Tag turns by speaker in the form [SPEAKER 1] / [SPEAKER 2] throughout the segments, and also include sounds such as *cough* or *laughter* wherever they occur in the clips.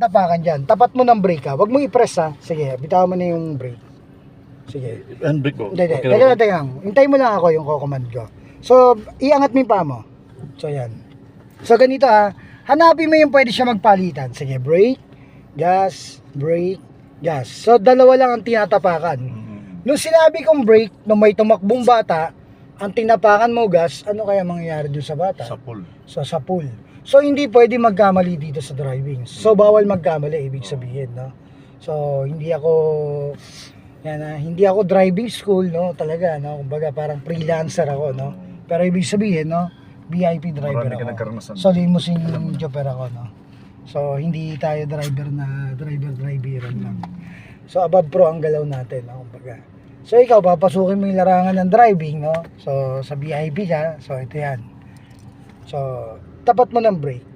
[SPEAKER 1] tinatapakan dyan. Tapat mo ng brake ha. Huwag mo i-press ha. Sige, bitawan mo na yung brake. Sige.
[SPEAKER 2] Handbrake ko.
[SPEAKER 1] Hindi, hindi.
[SPEAKER 2] Okay
[SPEAKER 1] Teka
[SPEAKER 2] lang.
[SPEAKER 1] teka lang. Hintay mo lang ako yung kukumand ko. So, iangat mo yung paa mo. So, yan. So, ganito ha. Hanapin mo yung pwede siya magpalitan. Sige, brake, gas, brake, gas. So, dalawa lang ang tinatapakan.
[SPEAKER 2] Mm.
[SPEAKER 1] Nung sinabi kong brake, nung may tumakbong bata, ang tinapakan mo gas, ano kaya mangyayari dun sa bata?
[SPEAKER 2] Sa pool.
[SPEAKER 1] So, sa pool. So, hindi pwede magkamali dito sa driving. So, bawal magkamali, ibig sabihin, no? So, hindi ako, yan ah, hindi ako driving school, no? Talaga, no? Kumbaga, parang freelancer ako, no? Pero ibig sabihin, no? VIP driver
[SPEAKER 2] Marami
[SPEAKER 1] ako. So, limousine jobber ako, no? So, hindi tayo driver na driver-driveran lang. So, above pro ang galaw natin, no? Kumbaga. So, ikaw, papasukin mo yung larangan ng driving, no? So, sa VIP ka, so, ito yan. So, tapat mo ng brake.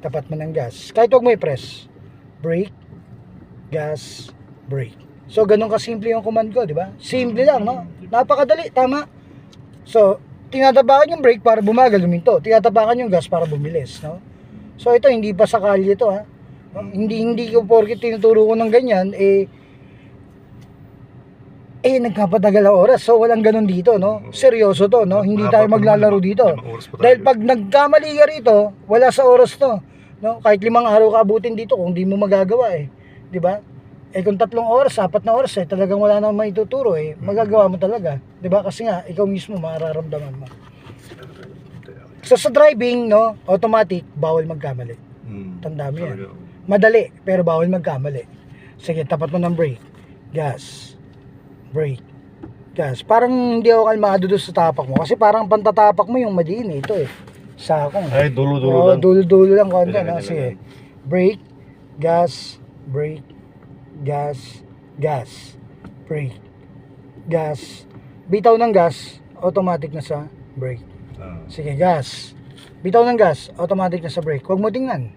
[SPEAKER 1] Tapat mo ng gas. Kahit huwag mo i-press. Brake, gas, brake. So, ganun kasimple yung command ko, di ba? Simple lang, no? Napakadali, tama. So, tinatapakan yung brake para bumagal, luminto. Tinatapakan yung gas para bumilis, no? So, ito, hindi pa sa kalye to, ha? Hindi, hindi ko porkit tinuturo ko ng ganyan, eh, eh, nagkapatagal ang oras. So, walang ganun dito, no? Seryoso to, no? Hindi tayo maglalaro dito. Dahil pag nagkamali ka rito, wala sa oras to. No? Kahit limang araw ka abutin dito kung di mo magagawa eh. Di ba? Eh kung tatlong oras, apat na oras eh, talagang wala nang maituturo eh. Magagawa mo talaga. Di ba? Kasi nga, ikaw mismo mararamdaman mo. So sa driving, no, automatic, bawal magkamali.
[SPEAKER 2] Mm.
[SPEAKER 1] Tanda mo yan. Madali, pero bawal magkamali. Sige, tapat mo ng brake. Gas. Brake. Gas. Parang hindi ako kalmado doon sa tapak mo. Kasi parang pantatapak mo yung madiin eh. Ito eh. Sa akong.
[SPEAKER 2] Ay, dulo-dulo
[SPEAKER 1] Oo,
[SPEAKER 2] lang.
[SPEAKER 1] dulo-dulo lang konti. No? Sige. Brake. Gas. Brake. Gas. Gas. Brake. Gas. Bitaw ng gas, automatic na sa brake.
[SPEAKER 2] Ah.
[SPEAKER 1] Sige, gas. Bitaw ng gas, automatic na sa brake. Huwag mo tingnan.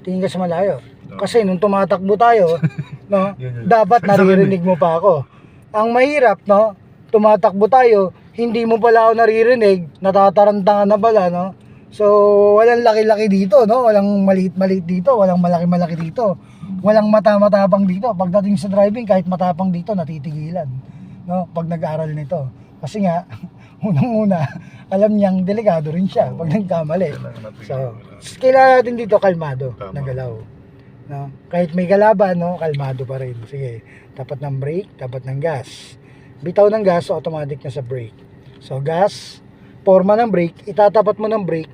[SPEAKER 1] Tingin ka sa malayo. Kasi nung tumatakbo tayo, *laughs* no, dapat naririnig mo pa ako. Ang mahirap, no, tumatakbo tayo, hindi mo pala ako naririnig, natatarantangan na pala, no. So, walang laki-laki dito, no? Walang maliit-maliit dito, walang malaki-malaki dito. Walang mata-matapang dito. Pagdating sa driving, kahit matapang dito, natitigilan. No? Pag nag-aaral nito. Kasi nga, *laughs* unang-una, alam niyang delikado rin siya pag nagkamali. So, kailangan natin dito kalmado
[SPEAKER 2] Tama.
[SPEAKER 1] na galaw. No? Kahit may kalaban, no, kalmado pa rin. Sige, tapat ng brake, tapat ng gas. Bitaw ng gas, automatic na sa brake. So, gas, forma ng brake, itatapat mo ng brake,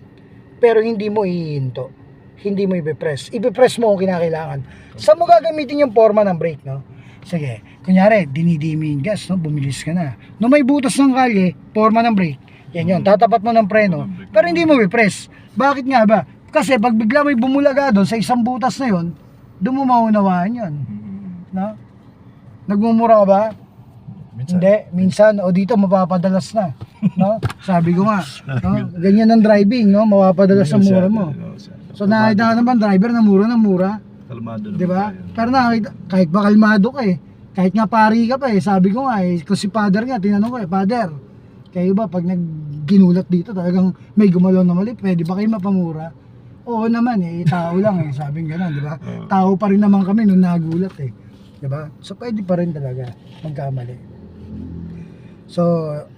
[SPEAKER 1] pero hindi mo ihinto. Hindi mo ibe-press. Ibe-press mo kung kinakailangan. Saan mo gagamitin yung forma ng brake, no? Sige, kunyari, dinidimi yung gas, no? Bumilis ka na. No may butas ng kalye, forma ng brake. Yan yun, tatapat mo ng preno, pero hindi mo i-press. Bakit nga ba? Kasi pag bigla may bumulaga doon sa isang butas na yun, doon mo maunawaan yun.
[SPEAKER 2] Mm.
[SPEAKER 1] No? Nagmumura ka ba?
[SPEAKER 2] Minsan.
[SPEAKER 1] Hindi, minsan o dito mapapadalas na, no? Sabi ko nga, no? Ganyan ang driving, no? Mapapadalas ang mura mo. So nakita ka naman driver na mura na mura,
[SPEAKER 2] Kalmado naman
[SPEAKER 1] 'di ba? Pero nakita kahit ba kalmado ka eh. Kahit nga pari ka pa eh, sabi ko nga eh, kasi father nga, tinanong ko eh, father, kayo ba pag nagginulat dito talagang may gumalaw na mali, pwede ba kayo mapamura? Oo naman eh, tao lang eh, sabi nga gano'n, di ba? *laughs* Tao pa rin naman kami nung nagulat eh. Di ba? So pwede pa rin talaga magkamali. So,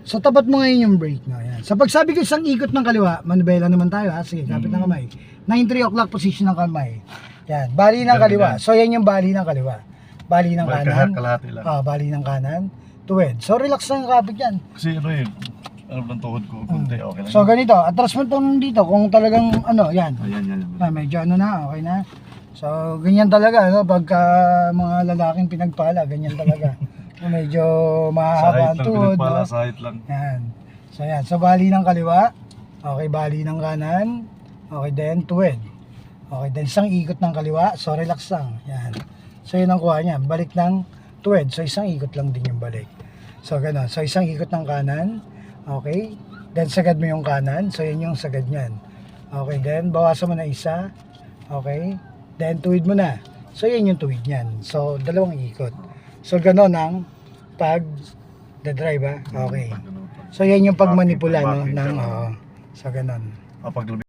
[SPEAKER 1] so tapat mo ngayon yung brake na yan. Sa pagsabi ko isang ikot ng kaliwa, manubela naman tayo ha. Sige, kapit ng kamay. 9-3 o'clock position ng kamay. Yan, bali ng kaliwa. So yan yung bali ng kaliwa. Bali ng
[SPEAKER 2] Balik
[SPEAKER 1] kanan.
[SPEAKER 2] ka- kalahati lang.
[SPEAKER 1] Ah, bali ng kanan. Tuwid. So relax lang yung kapit yan.
[SPEAKER 2] Kasi ano yun, ano lang tuhod ko, kunti, okay lang.
[SPEAKER 1] So ganito, atras mo itong dito kung talagang ano, yan.
[SPEAKER 2] Ayan, yan, yan.
[SPEAKER 1] Ah, medyo ano na, okay na. So, ganyan talaga, no? Pagka mga lalaking pinagpala, ganyan talaga. *laughs* Medyo
[SPEAKER 2] Sahit
[SPEAKER 1] ang
[SPEAKER 2] lang,
[SPEAKER 1] tuhod.
[SPEAKER 2] pinagpala,
[SPEAKER 1] no?
[SPEAKER 2] sahit lang.
[SPEAKER 1] Yan. So, yan. So, bali ng kaliwa. Okay, bali ng kanan. Okay, then tuwid. Okay, then isang ikot ng kaliwa. So, relax lang. Yan. So, yun ang kuha niya. Balik ng tuwid. So, isang ikot lang din yung balik. So, ganun. So, isang ikot ng kanan. Okay. Then, sagad mo yung kanan. So, yun yung sagad niyan. Okay, then, bawasan mo na isa. Okay. Then, tuwid mo na. So, yan yung tuwid niyan. So, dalawang ikot. So, ganun ang pag the drive, ah. Okay. So, yan yung pagmanipula, no? Ng, oo. So, ganun.
[SPEAKER 2] Ah, pag